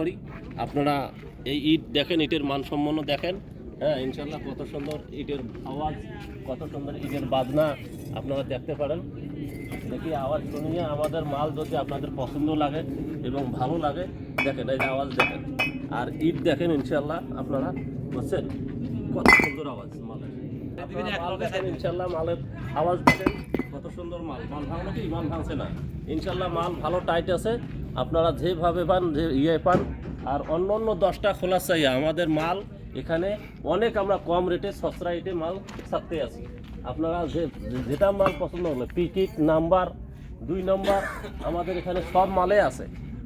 করি। আপনারা এই ইট দেখেন, ইটের মানসম্পন্ন দেখেন। হ্যাঁ ইনশাল্লাহ কত সুন্দর ইটের আওয়াজ, কত সুন্দর ইটের বাজনা আপনারা দেখতে পারেন। দেখি আওয়াজ শুনিয়ে আমাদের মাল যদি আপনাদের পছন্দ লাগে এবং ভালো লাগে, দেখেন এই আওয়াজ দেখেন। আর ইট দেখেন ইনশাল্লাহ আপনারা বুঝছেন? কত সুন্দর আওয়াজ মালের। মাল ইনশাল্লাহ মালের আওয়াজ দেখেন, কত সুন্দর মাল। মাল ভাঙলো কি? মাল ভাঙছে না। ইনশাল্লাহ মাল ভালো টাইট আছে। আপনারা যেভাবে পান, যে ইয়ে পান, আর অন্য অন্য দশটা খোলা চাই আমাদের মাল এখানে অনেক আমরা কম রেটে সস্তা রেটে মাল ছাড়তে আছি আপনারা যে, যেটা মাল পছন্দ হলো টিকিট নাম্বার দুই নম্বর আমাদের এখানে সব মালে আছে,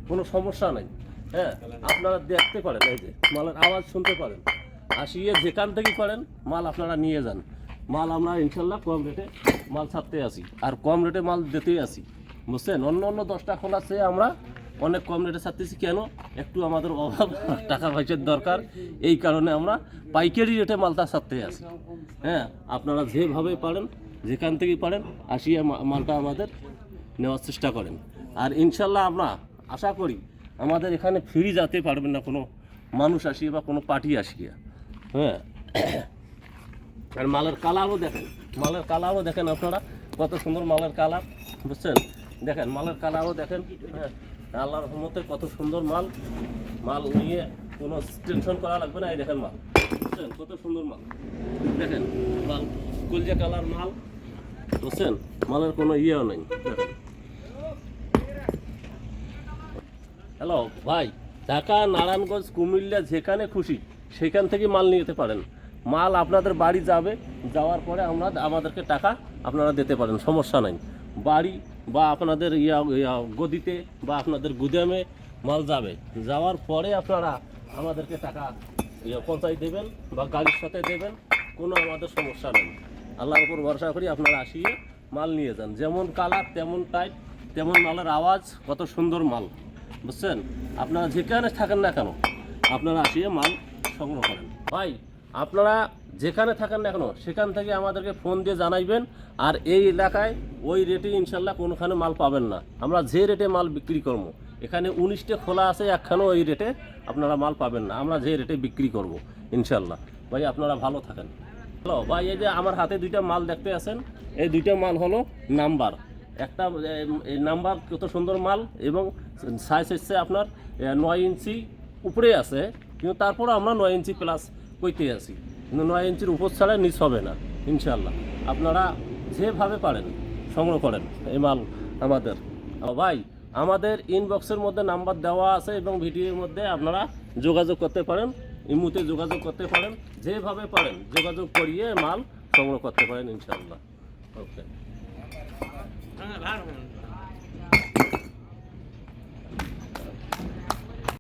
কোনো সমস্যা নেই। হ্যাঁ আপনারা দেখতে পারেন, এই যে, মালের আওয়াজ শুনতে পারেন। আর আসিয়ে যেখান থেকে পারেন মাল আপনারা নিয়ে যান। মাল আমরা ইনশাল্লাহ কম রেটে মাল ছাড়তে আসি, আর কম রেটে মাল দিতেই আসি। বুঝছেন? অন্য অন্য দশটা খোলা চেয়ে আমরা অনেক কম রেটে ছাড়তেছি। কেন? একটু আমাদের অভাব, টাকা পয়সার দরকার। এই কারণে আমরা পাইকারি রেটে মালটা ছাড়তে আসি হ্যাঁ আপনারা যেভাবে পারেন, যেখান থেকেই পারেন, আসিয়ে মালটা আমাদের নেওয়ার চেষ্টা করেন। আর ইনশাল্লাহ আমরা আশা করি আমাদের এখানে ফ্রি যেতে পারবেন না কোনো মানুষ আসিয়ে বা কোনো পার্টি আসিয়ে। হ্যাঁ। আর মালের কালারও দেখেন, মালের কালারও দেখেন আপনারা। কত সুন্দর মালের কালার, বুঝছেন? দেখেন, মালের কালারও দেখেন হ্যাঁ আল্লাহর রহমতে কত সুন্দর মাল। মাল নিয়ে কোনো টেনশন করা লাগবে না, এই দেখেন মাল। বুঝছেন? কত সুন্দর মাল। দেখেন, মাল কুলজা কালার মাল, বুঝছেন? মালের কোনো ইয়েও নেই। হ্যালো ভাই, ঢাকা, নারায়ণগঞ্জ, কুমিল্লা, যেখানে খুশি, সেখান থেকে মাল নিয়ে যেতে পারেন। মাল আপনাদের বাড়ি যাবে, যাওয়ার পরে আমরা আমাদেরকে টাকা আপনারা দিতে পারেন, সমস্যা নাই। বাড়ি বা আপনাদের ইয়া ইয়া, গদিতে বা আপনাদের গুদামে মাল যাবে। যাওয়ার পরে আপনারা আমাদেরকে টাকা, ইয়া পৌঁছাই দেবেন বা গাড়ির সাথে দেবেন, কোনো আমাদের সমস্যা নেই। আল্লাহর উপর ভরসা করি আপনারা আসিয়ে মাল নিয়ে যান। যেমন কালার, তেমন টাইট তেমন মালের আওয়াজ, কত সুন্দর মাল। বুঝছেন? আপনারা যেখানে থাকেন না কেন, আপনারা আসিয়ে মাল সংগ্রহ করেন। ভাই, আপনারা যেখানে থাকেন না কেন, সেখান থেকে আমাদেরকে ফোন দিয়ে জানাইবেন, আর এই এলাকায় ওই রেটে ইনশাল্লাহ কোনোখানে মাল পাবেন না। আমরা যে রেটে মাল বিক্রি করব, এখানে উনিশটা খোলা আছে একখানেও ওই রেটে আপনারা মাল পাবেন না, আমরা যে রেটে বিক্রি করব, ইনশাল্লাহ। ভাই, আপনারা ভালো থাকেন। হ্যালো, ভাই, এই যে আমার হাতে দুইটা মাল দেখতে আছেন, এই দুইটা মাল হলো নাম্বার। একটা, এই নাম্বার কত সুন্দর মাল, এবং সাইজ হচ্ছে আপনার নয় ইঞ্চি উপরে আছে, কিন্তু তারপরে আমরা নয় ইঞ্চি প্লাস কইতে আছি। নয় ইঞ্চির উপর ছাড়া নিচ হবে না ইনশাল্লাহ আপনারা যেভাবে পারেন, সংগ্রহ করেন এই মাল আমাদের। ভাই, আমাদের ইনবক্সের মধ্যে নাম্বার দেওয়া আছে এবং ভিডিওর মধ্যে আপনারা যোগাযোগ করতে পারেন, ইমুতে যোগাযোগ করতে পারেন, যেভাবে পারেন যোগাযোগ করিয়ে মাল সংগ্রহ করতে পারেন ইনশাল্লাহ ওকে। হ্যাঁ